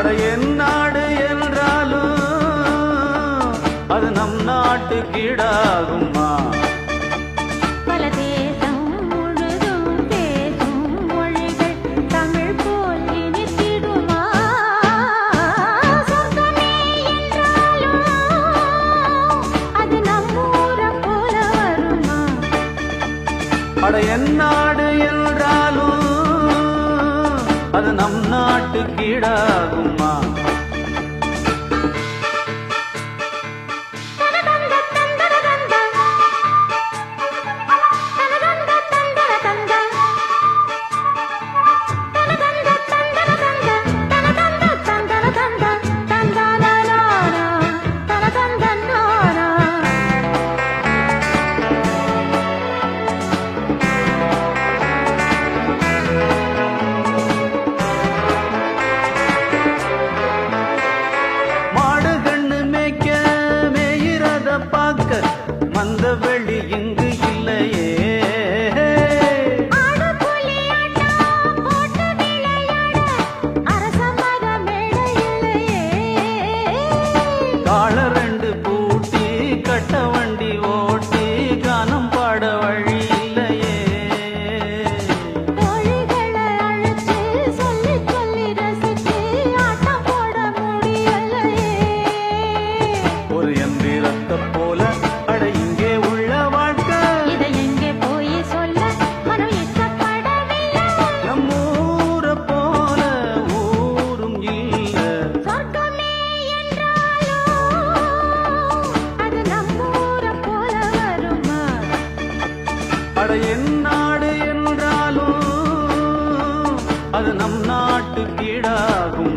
அட என் நாடு என்றாலும் அது நம் நாட்டு கீடாகுமா பல தேசம் முழுதும் பேசும் மொழிகள் தமிழ் போல் இனித்திடுமா சொந்தமே என்றாலும் என் நாடு என்றாலும் அது நம் நாட்டு கீழாகுமா வந்த காட்டுக்கீடாகும்